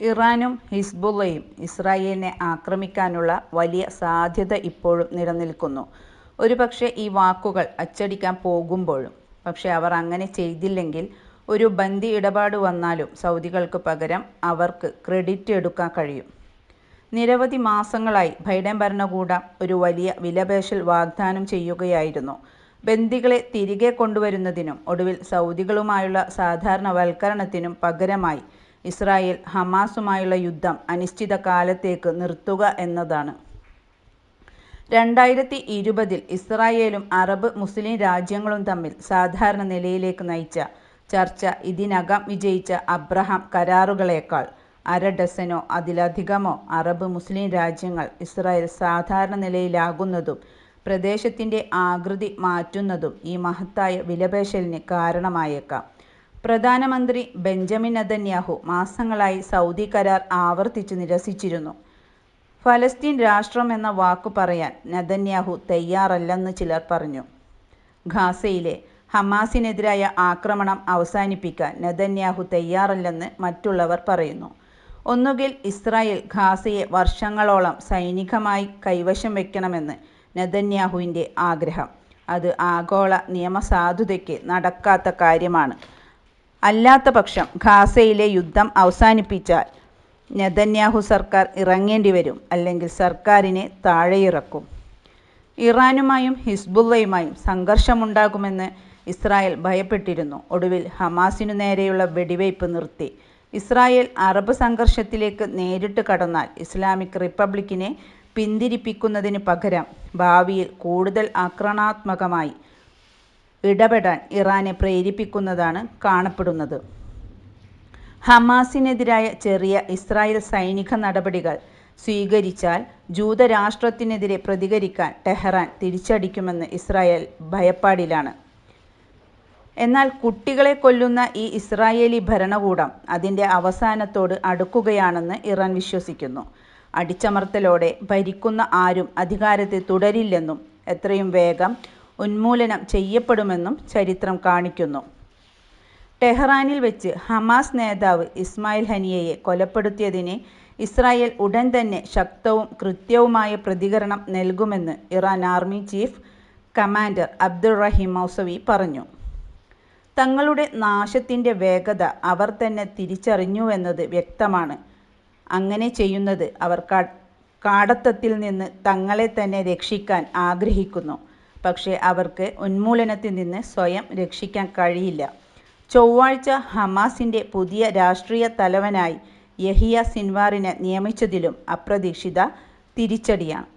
ഇറാനും ഹിസ്ബുള്ളയും ഇസ്രായേലിനെ ആക്രമിക്കാനുള്ള വലിയ സാധ്യത ഇപ്പോഴും നിലനിൽക്കുന്നു. ഒരുപക്ഷെ ഈ വാക്കുകൾ അച്ചടിക്കാൻ പോകുമ്പോഴും. പക്ഷേ അവർ അങ്ങനെ ചെയ്തില്ലെങ്കിൽ ഒരു ബന്ദി ഇടപാട് വന്നാലും സൗദികൾക്ക് പകരം അവർക്ക് ക്രെഡിറ്റ് എടുക്കാൻ കഴിയും. നിരവധി മാസങ്ങളായി ബൈഡൻ ഭരണകൂടം ഒരു വലിയ വിലപേശൽ വാഗ്ദാനം ചെയ്യുകയായിരുന്നു. ബന്ദികളെ തിരികെ കൊണ്ടുവരുന്നതിനും ഒടുവിൽ സൗദികളുമായുള്ള സാധാരണവൽക്കരണത്തിനും പകരമായി ഇസ്രായേൽ ഹമാസുമായുള്ള യുദ്ധം അനിശ്ചിത കാലത്തേക്ക് നിർത്തുക എന്നതാണ്. രണ്ടായിരത്തി ഇരുപതിൽ ഇസ്രായേലും അറബ് മുസ്ലിം രാജ്യങ്ങളും തമ്മിൽ സാധാരണ നിലയിലേക്ക് നയിച്ച ചർച്ച ഇതിനകം വിജയിച്ച അബ്രഹാം കരാറുകളേക്കാൾ അര ഡസനോ അതിലധികമോ അറബ് മുസ്ലിം രാജ്യങ്ങൾ ഇസ്രായേൽ സാധാരണ നിലയിലാകുന്നതും പ്രദേശത്തിന്റെ ആകൃതി മാറ്റുന്നതും ഈ മഹത്തായ വിലപേശലിന് കാരണമായേക്കാം. പ്രധാനമന്ത്രി ബെഞ്ചമിൻ നെതന്യാഹു മാസങ്ങളായി സൗദി കരാർ ആവർത്തിച്ചു നിരസിച്ചിരുന്നു. ഫലസ്തീൻ രാഷ്ട്രം എന്ന വാക്കു പറയാൻ നെതന്യാഹു തയ്യാറല്ലെന്ന് ചിലർ പറഞ്ഞു. ഖാസയിലെ ഹമാസിനെതിരായ ആക്രമണം അവസാനിപ്പിക്കാൻ നെതന്യാഹു തയ്യാറല്ലെന്ന് മറ്റുള്ളവർ പറയുന്നു. ഒന്നുകിൽ ഇസ്രായേൽ ഖാസയെ വർഷങ്ങളോളം സൈനികമായി കൈവശം വയ്ക്കണമെന്ന് നെതന്യാഹുവിന്റെ ആഗ്രഹം. അത് ആഗോള നിയമസാധുതയ്ക്ക് നടക്കാത്ത കാര്യമാണ്. അല്ലാത്തപക്ഷം ഖാസയിലെ യുദ്ധം അവസാനിപ്പിച്ചാൽ നെതന്യാഹു സർക്കാർ ഇറങ്ങേണ്ടി വരും അല്ലെങ്കിൽ സർക്കാരിനെ താഴെയിറക്കും. ഇറാനുമായും ഹിസ്ബുള്ളയുമായും സംഘർഷമുണ്ടാകുമെന്ന് ഇസ്രായേൽ ഭയപ്പെട്ടിരുന്നു. ഒടുവിൽ ഹമാസിനു നേരെയുള്ള വെടിവയ്പ് നിർത്തി. ഇസ്രായേൽ അറബ് സംഘർഷത്തിലേക്ക് നേരിട്ട് കടന്നാൽ ഇസ്ലാമിക് റിപ്പബ്ലിക്കിനെ പിന്തിരിപ്പിക്കുന്നതിന് പകരം ഭാവിയിൽ കൂടുതൽ ആക്രമണാത്മകമായി ഇടപെടാൻ ഇറാനെ പ്രേരിപ്പിക്കുന്നതാണ് കാണപ്പെടുന്നത്. ഹമാസിനെതിരായ ചെറിയ ഇസ്രായേൽ സൈനിക നടപടികൾ സ്വീകരിച്ചാൽ ജൂതരാഷ്ട്രത്തിനെതിരെ പ്രതികരിക്കാൻ ടെഹ്റാൻ തിരിച്ചടിക്കുമെന്ന് ഇസ്രായേൽ ഭയപ്പാടിലാണ്. എന്നാൽ കുട്ടികളെ കൊല്ലുന്ന ഈ ഇസ്രായേലി ഭരണകൂടം അതിന്റെ അവസാനത്തോട് അടുക്കുകയാണെന്ന് ഇറാൻ വിശ്വസിക്കുന്നു. അടിച്ചമർത്തലോടെ ഭരിക്കുന്ന ആരും അധികാരത്തിൽ തുടരില്ലെന്നും എത്രയും വേഗം ഉന്മൂലനം ചെയ്യപ്പെടുമെന്നും ചരിത്രം കാണിക്കുന്നു. ടെഹ്റാനിൽ വെച്ച് ഹമാസ് നേതാവ് ഇസ്മായിൽ ഹനിയയെ കൊലപ്പെടുത്തിയതിനെ ഇസ്രായേൽ ഉടൻ തന്നെ ശക്തവും കൃത്യവുമായ പ്രതികരണം നൽകുമെന്ന് Iran army chief commander Abdolrahim Mousavi പറഞ്ഞു. തങ്ങളുടെ നാശത്തിന്റെ വേഗത അവർ തന്നെ തിരിച്ചറിഞ്ഞുവെന്നത് വ്യക്തമാണ്. അങ്ങനെ ചെയ്യുന്നത് അവർ കാടത്തത്തിൽ നിന്ന് തങ്ങളെ തന്നെ രക്ഷിക്കാൻ ആഗ്രഹിക്കുന്നു. പക്ഷേ അവർക്ക് ഉന്മൂലനത്തിൽ നിന്ന് സ്വയം രക്ഷിക്കാൻ കഴിയില്ല. ചൊവ്വാഴ്ച ഹമാസിന്റെ പുതിയ രാഷ്ട്രീയ തലവനായി യഹിയ സിൻവാറിനെ നിയമിച്ചതിലും അപ്രതീക്ഷിത തിരിച്ചടിയാണ്.